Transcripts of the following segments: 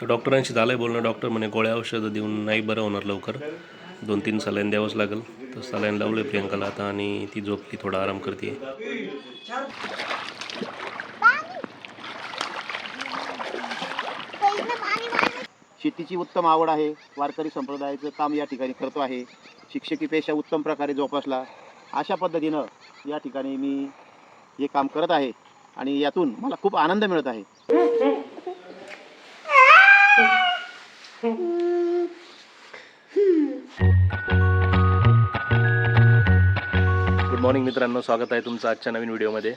तर डॉक्टरांशी झालं आहे बोलणं. डॉक्टर म्हणे गोळ्या औषधं देऊन नाही बरं होणार लवकर. दोन तीन सलाईन द्यावंच लागेल. तर सलाईन आहे प्रियंकाला आता आणि ती झोपली थोडा आराम करते शेतीची उत्तम आवड आहे. वारकरी संप्रदायाचं काम या ठिकाणी करतो आहे. शिक्षकी पेशा उत्तम प्रकारे जोपासला. अशा पद्धतीनं या ठिकाणी मी हे काम करत आहे. आणि यातून मला खूप आनंद मिळत आहे. गुड मॉर्निंग मित्रांनो स्वागत आहे तुमचं आजच्या नवीन व्हिडिओमध्ये.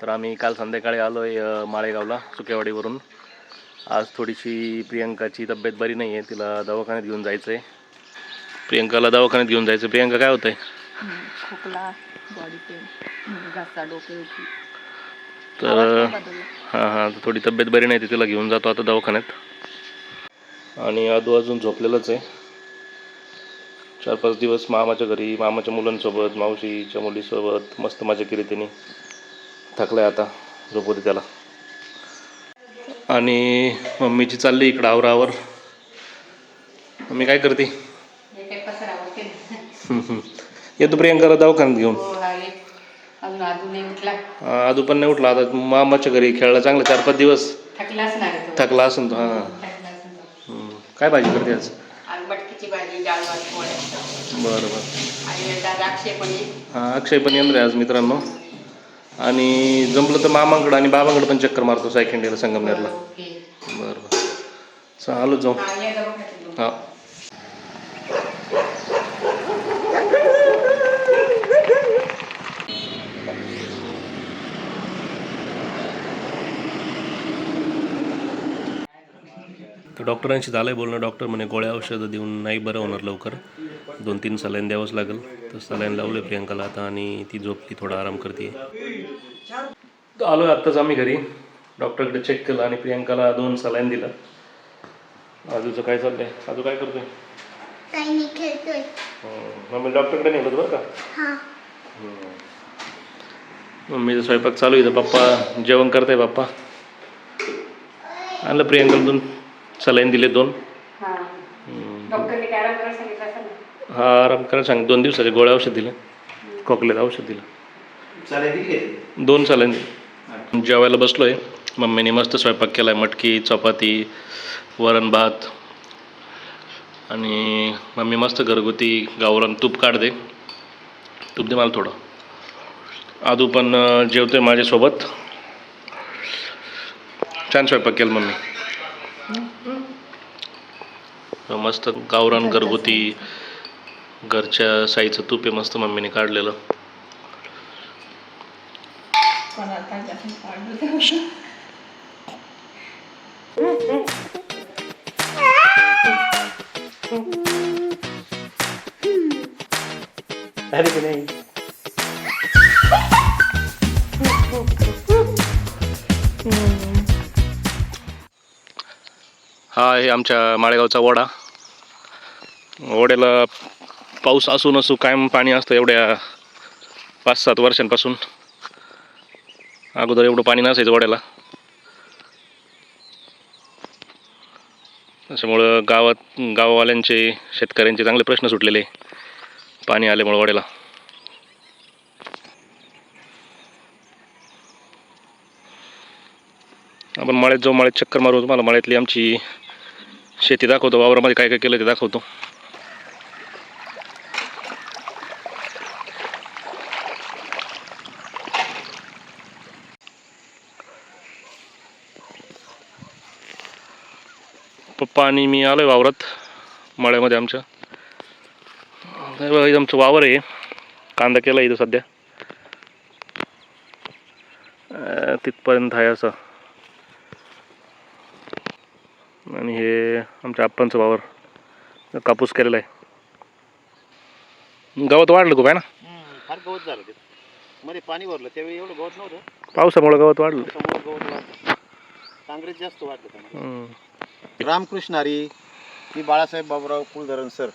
तर आम्ही काल संध्याकाळी आलो आहे माळेगावला सुकेवाडीवरून. आज थोडीशी प्रियंकाची तब्येत बरी नाही आहे तिला दवाखान्यात घेऊन जायचं आहे प्रियंकाला दवाखान्यात घेऊन जायचं प्रियंका काय होतं आहे खोकला बॉडी पेन घसा तर हां हां थोडी तब्येत बरी नाही ती तिला घेऊन जातो आता दवाखान्यात. आणि आदू अजून झोपलेलंच आहे. चार पाच दिवस मामाच्या घरी मामाच्या मुलांसोबत मावशीच्या मुलीसोबत मस्त मजा केली त्यांनी थकलाय आता झोपू दे त्याला. आणि मम्मीची चालली इकडं आवरावर. मम्मी काय करते? येतो प्रियंकाला दवाखान्यात घेऊन. आदू पण नाही उठला. आता मामाच्या घरी खेळला चांगला चार पाच दिवस. थकला असेल तो हां थकला असेल तो. हम्म. काय भाजी करते आज? आणि बटकीची भाजी डाळ भात पोळ्या. बरं बरं. आणि पण. हां अक्षय पण येणार आहे आज मित्रांनो. आणि जमलं तर मामांकडं आणि बाबांकडं पण चक्कर मारतो सायखेंडीला संगमनेरला. बरं बरं. चालू जाऊ. हा, ये दवाखान्यात घेऊन. हां तर डॉक्टरांशी झालं आहे बोलणं. डॉक्टर म्हणे गोळ्या औषधं देऊन नाही बरं होणार लवकर. दोन तीन सलाईन द्यावंच लागेल. तर सलाईन लावले प्रियंकाला आता आणि ती झोपली थोडा आराम करते आलो आत्ताच आम्ही घरी. डॉक्टरकडे चेक केलं आणि प्रियंकाला दोन सलाईन दिलं. आजूचं काय चाललंय? आजू काय करतोय? हं, मम्मी डॉक्टरकडे नेलं बरं का? मम्मीचा स्वयंपाक चालू आहे पप्पा जेवण करताय पप्पा? आणलं प्रियंकाला दोन. सलाईन दिले दोन. हा. डॉक्टरने काय आराम करायला सांगितलं असेल ना? हा आराम करायला सांग दोन दिवसाचे गोळ्या औषध दिलं. खोकल्यात औषध दिलं. दोन सलाईन दिले जेवायला बसलो आहे मम्मीने मस्त स्वयंपाक केला आहे मटकी चपाती वरण भात. आणि मम्मी मस्त घरगुती गावरान तूप काढ दे तूप दे मला थोडं. आदू पण अं, जेवतोय माझ्यासोबत. छान स्वयंपाक केला मम्मी. मस्त गावरान घरगुती घरच्या साईचं तूप आहे मस्त मम्मीने काढलेलं. पाहिजे हा आहे आमच्या माळेगावचा ओढा ओढ्याला पाऊस असू नसू कायम पाणी असतं एवढ्या पाच सात वर्षांपासून. अगोदर एवढं पाणी नसायचं ओढ्याला त्याच्यामुळं गावात गाववाल्यांचे शेतकऱ्यांचे चांगले प्रश्न सुटलेले पाणी आल्यामुळं ओढ्याला आपण मळ्यात जाऊ मळ्यात चक्कर मारू. तुम्हाला मळ्यातली आमची शेती दाखवतो वावरामध्ये काय काय केलं ते दाखवतो. पप्पा आणि मी आलोय वावरात मळ्यामध्ये आमच्या. आमचं वावर आहे. कांदा केला इथं सध्या. तिथपर्यंत आहे असं. आणि हे आमच्या आप्पांचं वावर कापूस केलेला आहे. गवत वाढलं खूप आहे ना? फार गवत झालं मध्ये पाणी भरलं त्यावेळी एवढं गवत नव्हतं. पावसामुळं गवत वाढलं. समोर गवत वाढलं. काँग्रेस जास्त वाढलं. रामकृष्ण हरी मी Balasaheb Baburao Kuldharan sir.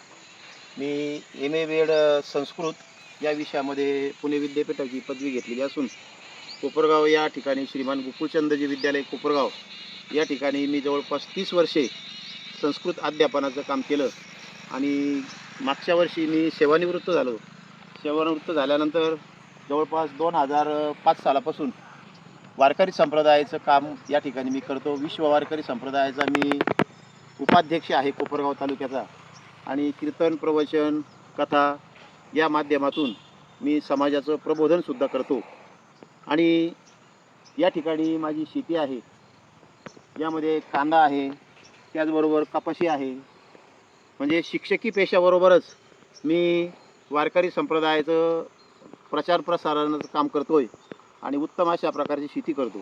Me M A B Ed Sanskrit या विषयामध्ये पुणे विद्यापीठाची पदवी घेतलेली असून कोपरगाव या ठिकाणी श्रीमान गोकुळचंदजी विद्यालय कोपरगाव या ठिकाणी मी जवळपास तीस वर्षे संस्कृत अध्यापनाचं काम केलं. आणि मागच्या वर्षी मी सेवानिवृत्त झालो. सेवानिवृत्त झाल्यानंतर जवळपास दोन हजार पाच सालापासून वारकरी संप्रदायाचं काम या ठिकाणी मी करतो. विश्व वारकरी संप्रदायाचा मी उपाध्यक्ष आहे कोपरगाव तालुक्याचा. आणि कीर्तन प्रवचन कथा या माध्यमातून मी समाजाचं प्रबोधनसुद्धा करतो. आणि या ठिकाणी माझी शेती आहे. यामध्ये कांदा आहे त्याचबरोबर कपाशी आहे. म्हणजे शिक्षकी पेशाबरोबरच मी वारकरी संप्रदायाचं प्रचार प्रसारणाचं काम करतो आहे आणि उत्तम अशा प्रकारची शेती करतो.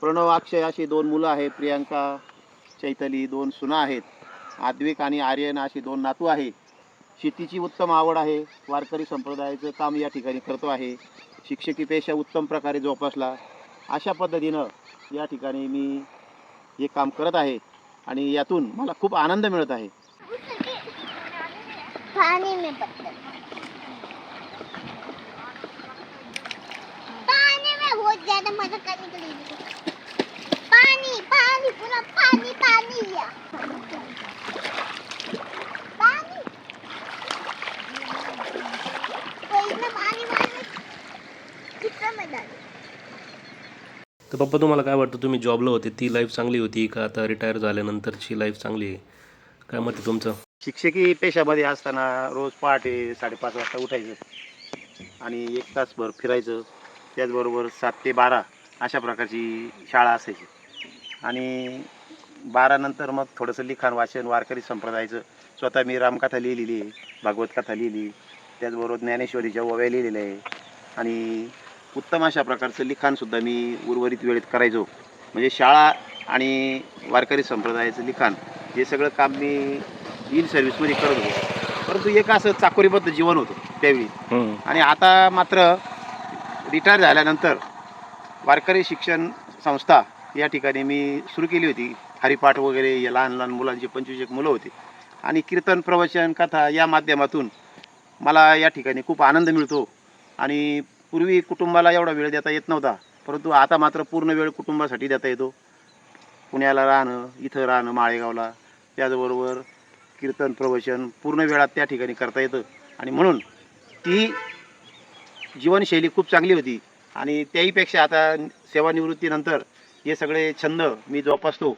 प्रणव अक्षय अशी दोन मुलं आहेत प्रियांका चैतली दोन सुना आहेत. आद्विक आणि आर्यन अशी दोन नातू आहे. शेतीची उत्तम आवड आहे. वारकरी संप्रदायाचं काम या ठिकाणी करतो आहे. शिक्षकी पेशा उत्तम प्रकारे जोपासला. अशा पद्धतीनं या ठिकाणी मी हे काम करत आहे आणि यातून मला खूप आनंद मिळत आहे. पानी में पत्थर पानी में बहुत ज्यादा मजा करने के लिए पानी पानी पूरा पानी पानी लिया पानी तो इसमें पानी मारने कितना मजा आया तर पप्पा तुम्हाला काय वाटतं? तुम्ही जॉबला होते ती लाईफ चांगली होती का? आता रिटायर झाल्यानंतरची लाईफ चांगली आहे. काय मत आहे तुमचं? शिक्षकी पेशामध्ये असताना रोज पहाटे साडेपाच वाजता उठायचं आणि एक तासभर फिरायचं. त्याचबरोबर सात ते बारा अशा प्रकारची शाळा असायची. आणि बारानंतर मग थोडंसं लिखाण वाचन वारकरी संप्रदायाचं. स्वतः मी रामकथा लिहिलेली आहे भागवत कथा लिहिली त्याचबरोबर ज्ञानेश्वरीच्या ओव्या लिहिलेल्या आहे. आणि उत्तम अशा प्रकारचं लिखाणसुद्धा मी उर्वरित वेळेत करायचो. म्हणजे शाळा आणि वारकरी संप्रदायाचं लिखाण हे सगळं काम मी इन सर्व्हिसमध्ये करत होतो. परंतु एक असं चाकोरीबद्ध जीवन होतं त्यावेळी. आणि आता मात्र रिटायर झाल्यानंतर वारकरी शिक्षण संस्था या ठिकाणी मी सुरू केली होती. हरिपाठ वगैरे या लहान लहान मुलांची पंचवीस एक मुलं होती. आणि कीर्तन प्रवचन कथा या माध्यमातून मला या ठिकाणी खूप आनंद मिळतो. आणि पूर्वी कुटुंबाला एवढा वेळ देता येत नव्हता परंतु आता मात्र पूर्ण वेळ कुटुंबासाठी देता येतो. पुण्याला राहणं इथं राहणं माळेगावला त्याचबरोबर कीर्तन प्रवचन पूर्ण वेळात त्या ठिकाणी करता येतं. आणि म्हणून ती जीवनशैली खूप चांगली होती. आणि त्याहीपेक्षा आता सेवानिवृत्तीनंतर हे सगळे छंद मी जोपासतो.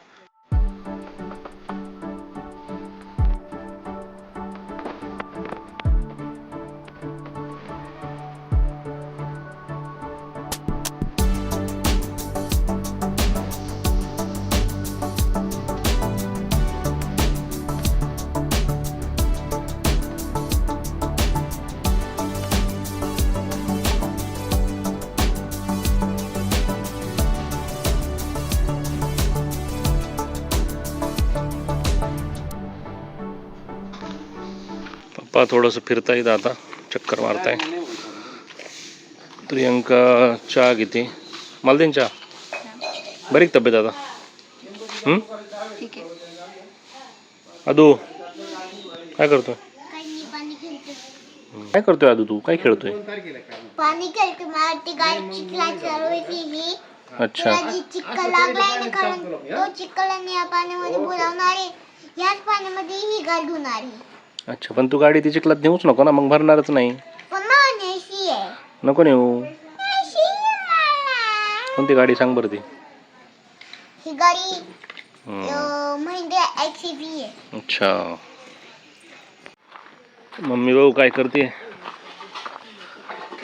पप्पा थोडंसं फिरता येतं आता चक्कर मारताय. प्रियंका चहा घेते. मला चहा? बरी तब्येत आता? अदू काय करतोय? काय करतोय अदू तू? काय खेळतोय? पाणी खेळतो चिखला अच्छा. चिखल लागलाय ना कारण तो चिखलाने या पाण्यामध्ये बुडवणार आहे याच पाण्यामध्ये ही आहे. अच्छा पण तू गाडी ती चिखलात नेऊच नको ना मग भरणारच नाही. नको नेऊ. कोणती गाडी सांग बरं ती? ही गाडी महिंद्रा आहे. अच्छा. मम्मी भाऊ काय करते?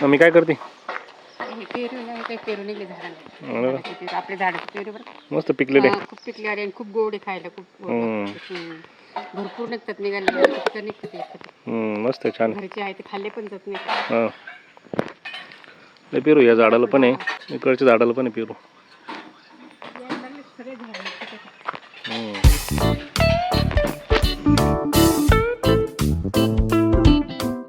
मम्मी काय करते? हे पेरू नाही काही पेरू निघले झाडाला. झाडाचे बरं मस्त पिकलेले. हा, खूप पिकले आणि खूप गोड आहे खायला खूप गोड. हम्म. हम्म. भरपूर निघतात निघाले तिथं निघतात. हम्म, मस्त आहे, छान घरचे आहे ते खाल्ले पण जात नाही हां. लय पेरू या झाडाला पण आहे. इकडच्या झाडाला पण आहे पेरू.